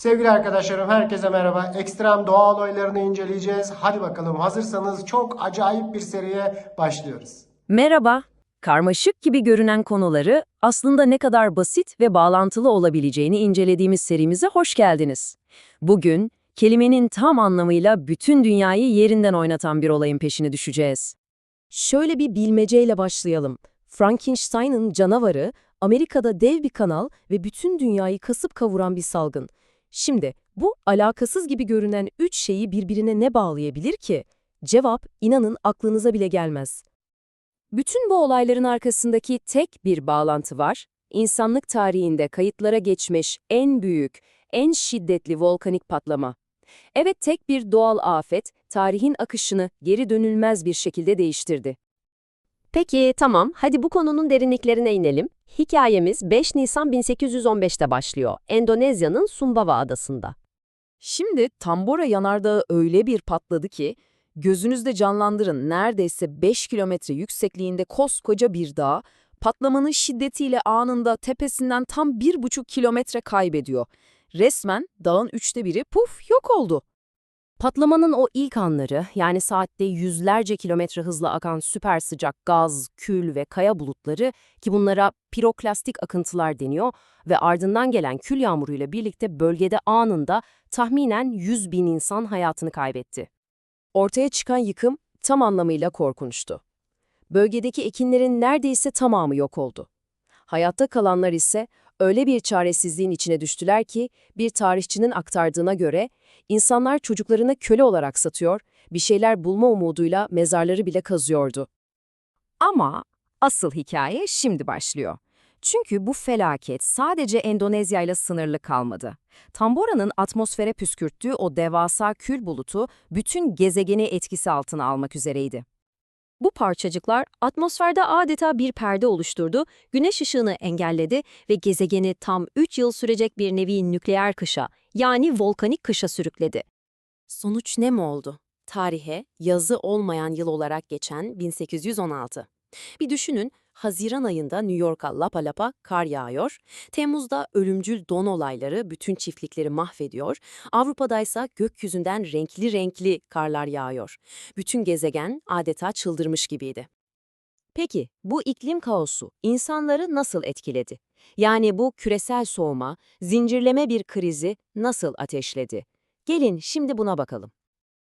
Sevgili arkadaşlarım herkese merhaba. Ekstrem doğa olaylarını inceleyeceğiz. Hadi bakalım hazırsanız çok acayip bir seriye başlıyoruz. Merhaba. Karmaşık gibi görünen konuları aslında ne kadar basit ve bağlantılı olabileceğini incelediğimiz serimize hoş geldiniz. Bugün kelimenin tam anlamıyla bütün dünyayı yerinden oynatan bir olayın peşine düşeceğiz. Şöyle bir bilmeceyle başlayalım. Frankenstein'ın canavarı Amerika'da dev bir kanal ve bütün dünyayı kasıp kavuran bir salgın. Şimdi bu alakasız gibi görünen üç şeyi birbirine ne bağlayabilir ki? Cevap inanın aklınıza bile gelmez. Bütün bu olayların arkasındaki tek bir bağlantı var. İnsanlık tarihinde kayıtlara geçmiş en büyük, en şiddetli volkanik patlama. Evet tek bir doğal afet, tarihin akışını geri dönülmez bir şekilde değiştirdi. Peki tamam, hadi bu konunun derinliklerine inelim. Hikayemiz 5 Nisan 1815'te başlıyor, Endonezya'nın Sumbawa adasında. Şimdi Tambora yanardağı öyle bir patladı ki, gözünüzde canlandırın neredeyse 5 kilometre yüksekliğinde koskoca bir dağ, patlamanın şiddetiyle anında tepesinden tam 1,5 kilometre kaybediyor. Resmen dağın üçte biri puf yok oldu. Patlamanın o ilk anları, yani saatte yüzlerce kilometre hızla akan süper sıcak gaz, kül ve kaya bulutları ki bunlara piroklastik akıntılar deniyor ve ardından gelen kül yağmuruyla birlikte bölgede anında tahminen 100 bin insan hayatını kaybetti. Ortaya çıkan yıkım tam anlamıyla korkunçtu. Bölgedeki ekinlerin neredeyse tamamı yok oldu. Hayatta kalanlar ise öyle bir çaresizliğin içine düştüler ki bir tarihçinin aktardığına göre insanlar çocuklarını köle olarak satıyor, bir şeyler bulma umuduyla mezarları bile kazıyordu. Ama asıl hikaye şimdi başlıyor. Çünkü bu felaket sadece Endonezya ile sınırlı kalmadı. Tambora'nın atmosfere püskürttüğü o devasa kül bulutu bütün gezegeni etkisi altına almak üzereydi. Bu parçacıklar atmosferde adeta bir perde oluşturdu, güneş ışığını engelledi ve gezegeni tam 3 yıl sürecek bir nevi nükleer kışa, yani volkanik kışa sürükledi. Sonuç ne mi oldu? Tarihe yazı olmayan yıl olarak geçen 1816. Bir düşünün, Haziran ayında New York'a lapa lapa kar yağıyor, Temmuz'da ölümcül don olayları bütün çiftlikleri mahvediyor, Avrupa'daysa gökyüzünden renkli renkli karlar yağıyor. Bütün gezegen adeta çıldırmış gibiydi. Peki bu iklim kaosu insanları nasıl etkiledi? Yani bu küresel soğuma, zincirleme bir krizi nasıl ateşledi? Gelin şimdi buna bakalım.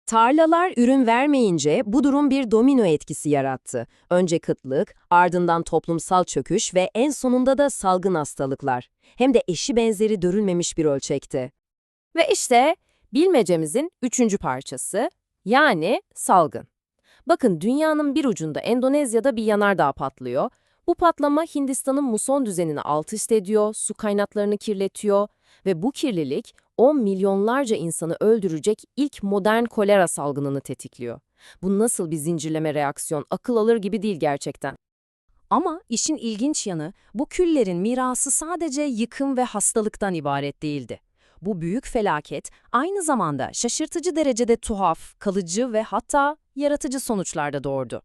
Tarlalar ürün vermeyince bu durum bir domino etkisi yarattı. Önce kıtlık, ardından toplumsal çöküş ve en sonunda da salgın hastalıklar. Hem de eşi benzeri görülmemiş bir ölçekte. Ve işte bilmecemizin üçüncü parçası, yani salgın. Bakın dünyanın bir ucunda Endonezya'da bir yanardağ patlıyor. Bu patlama Hindistan'ın muson düzenini alt üst ediyor, su kaynaklarını kirletiyor ve bu kirlilik 10 milyonlarca insanı öldürecek ilk modern kolera salgınını tetikliyor. Bu nasıl bir zincirleme reaksiyon, akıl alır gibi değil gerçekten. Ama işin ilginç yanı, bu küllerin mirası sadece yıkım ve hastalıktan ibaret değildi. Bu büyük felaket aynı zamanda şaşırtıcı derecede tuhaf, kalıcı ve hatta yaratıcı sonuçlar da doğurdu.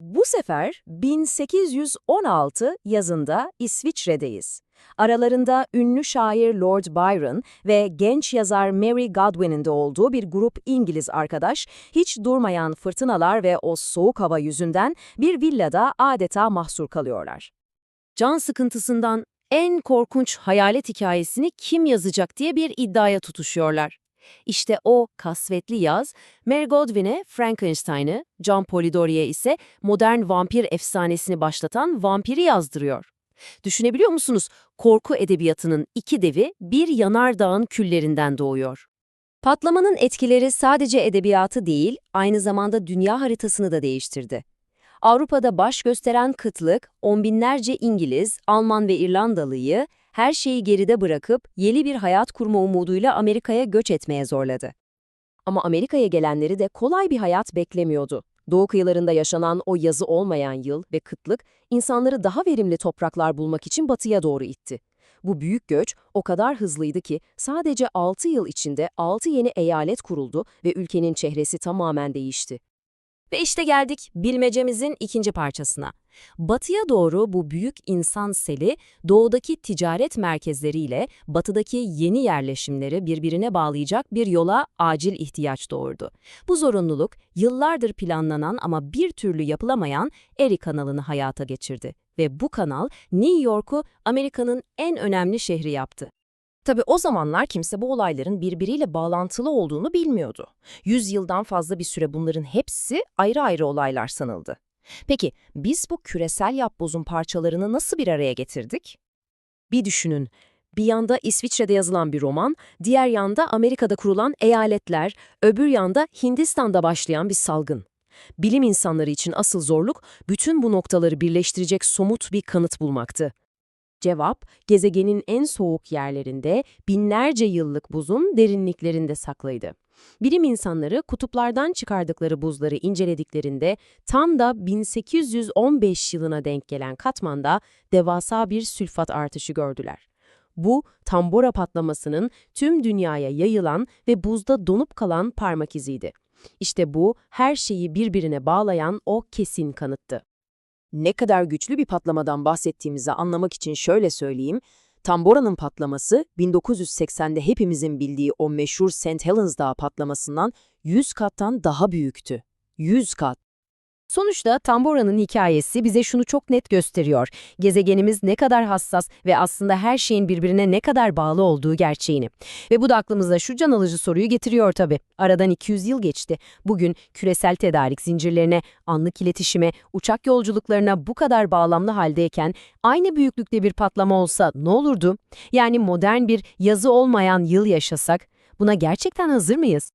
Bu sefer 1816 yazında İsviçre'deyiz. Aralarında ünlü şair Lord Byron ve genç yazar Mary Godwin'in de olduğu bir grup İngiliz arkadaş, hiç durmayan fırtınalar ve o soğuk hava yüzünden bir villada adeta mahsur kalıyorlar. Can sıkıntısından en korkunç hayalet hikayesini kim yazacak diye bir iddiaya tutuşuyorlar. İşte o kasvetli yaz, Mary Godwin'e Frankenstein'ı, John Polidori'ye ise modern vampir efsanesini başlatan vampiri yazdırıyor. Düşünebiliyor musunuz? Korku edebiyatının iki devi bir yanardağın küllerinden doğuyor. Patlamanın etkileri sadece edebiyatı değil, aynı zamanda dünya haritasını da değiştirdi. Avrupa'da baş gösteren kıtlık, on binlerce İngiliz, Alman ve İrlandalıyı her şeyi geride bırakıp yeni bir hayat kurma umuduyla Amerika'ya göç etmeye zorladı. Ama Amerika'ya gelenleri de kolay bir hayat beklemiyordu. Doğu kıyılarında yaşanan o yazı olmayan yıl ve kıtlık insanları daha verimli topraklar bulmak için batıya doğru itti. Bu büyük göç o kadar hızlıydı ki sadece 6 yıl içinde 6 yeni eyalet kuruldu ve ülkenin çehresi tamamen değişti. Ve işte geldik bilmecemizin ikinci parçasına. Batıya doğru bu büyük insan seli doğudaki ticaret merkezleriyle batıdaki yeni yerleşimleri birbirine bağlayacak bir yola acil ihtiyaç doğurdu. Bu zorunluluk yıllardır planlanan ama bir türlü yapılamayan Erie kanalını hayata geçirdi ve bu kanal New York'u Amerika'nın en önemli şehri yaptı. Tabii o zamanlar kimse bu olayların birbiriyle bağlantılı olduğunu bilmiyordu. Yüz yıldan fazla bir süre bunların hepsi ayrı ayrı olaylar sanıldı. Peki biz bu küresel yapbozun parçalarını nasıl bir araya getirdik? Bir düşünün. Bir yanda İsviçre'de yazılan bir roman, diğer yanda Amerika'da kurulan eyaletler, öbür yanda Hindistan'da başlayan bir salgın. Bilim insanları için asıl zorluk bütün bu noktaları birleştirecek somut bir kanıt bulmaktı. Cevap, gezegenin en soğuk yerlerinde binlerce yıllık buzun derinliklerinde saklıydı. Bilim insanları kutuplardan çıkardıkları buzları incelediklerinde tam da 1815 yılına denk gelen katmanda devasa bir sülfat artışı gördüler. Bu, Tambora patlamasının tüm dünyaya yayılan ve buzda donup kalan parmak iziydi. İşte bu, her şeyi birbirine bağlayan o kesin kanıttı. Ne kadar güçlü bir patlamadan bahsettiğimizi anlamak için şöyle söyleyeyim. Tambora'nın patlaması 1980'de hepimizin bildiği o meşhur St. Helens Dağı patlamasından 100 kattan daha büyüktü. 100 kat. Sonuçta Tambora'nın hikayesi bize şunu çok net gösteriyor. Gezegenimiz ne kadar hassas ve aslında her şeyin birbirine ne kadar bağlı olduğu gerçeğini. Ve bu da aklımıza şu can alıcı soruyu getiriyor tabii. Aradan 200 yıl geçti. Bugün küresel tedarik zincirlerine, anlık iletişime, uçak yolculuklarına bu kadar bağlamlı haldeyken aynı büyüklükte bir patlama olsa ne olurdu? Yani modern bir yazı olmayan yıl yaşasak buna gerçekten hazır mıyız?